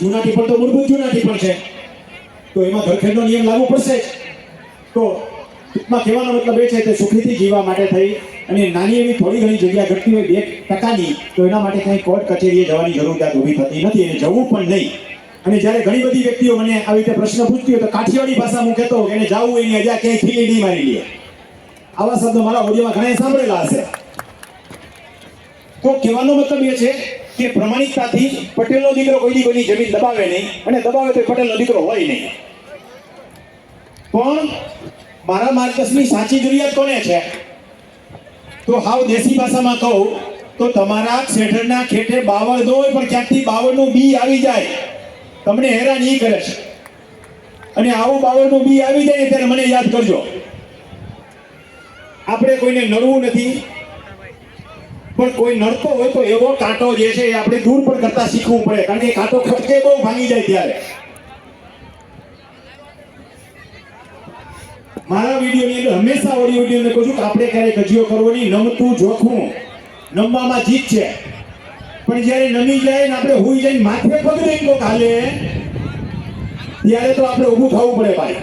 જૂના ટીપણ તો મૂળભૂત જૂના ટીપણ છે. તો એમાં ઘરખેડનો નિયમ લાગુ પડશે તો ટૂંકમાં કહેવાનો મતલબ એ છે કે સુખીથી જીવવા માટે થઈ અને નાની એવી થોડી ઘણી જગ્યા ઘટતી હોય બે ટકાની, તો એના માટે કંઈ કોર્ટ કચેરીએ જવાની જરૂરિયાત ઊભી થતી નથી અને જવું પણ નહીં. અને જ્યારે ઘણી બધી વ્યક્તિઓ મને આવી રીતે પ્રશ્ન પૂછતી હોય તો કાઠિયાવાડી ભાષામાં હું કહેતો એને જાવું એની અજા ક્યાંય ખીલી નહીં મારી લે. આવા શબ્દો મારા ઓડિયોમાં ઘણા સાંભળેલા હશે. તો કહેવાનો મતલબ એ છે કે પ્રમાણિકતાથી પટેલનો દીકરો કોઈની કોઈની જમીન દબાવે નહીં અને દબાવે તો પટેલનો દીકરો હોય નહીં. પણ મારા માર્ગદર્શનની સાચી જરૂરિયાત કોને છે? તો હાવ દેશી ભાષામાં કહું, તો તમારા શેઠરના ખેઠે બાવળ ન હોય પણ ક્યાંકથી બાવળનું બી આવી જાય. તમને હેરાન એ કરે છે. અને આવું બાવળનું બી આવી જાય ત્યારે મને યાદ કરજો. આપણે કોઈને નડવું નથી પણ કોઈ નડતો હોય તો એવો કાંટો જે છે એ આપણે દૂર પણ કરતા શીખવું પડે. કારણ કે કાંટો ખટકે બહુ ભાંગી જાય ત્યારે. મારા વિડીયોની અંદર હંમેશા ઓડિયો વિડીયોને કહું છું કે આપણે ક્યારેય ગજીઓ કરવો નહીં. નમતું જોખવું નમવામાં જીત છે. પણ જ્યારે નમી જાય ને આપણે હોઈ જઈને માથે પગ નહીં કોક હાલે, ત્યારે તો આપણે ઊભું થવું પડે ભાઈ.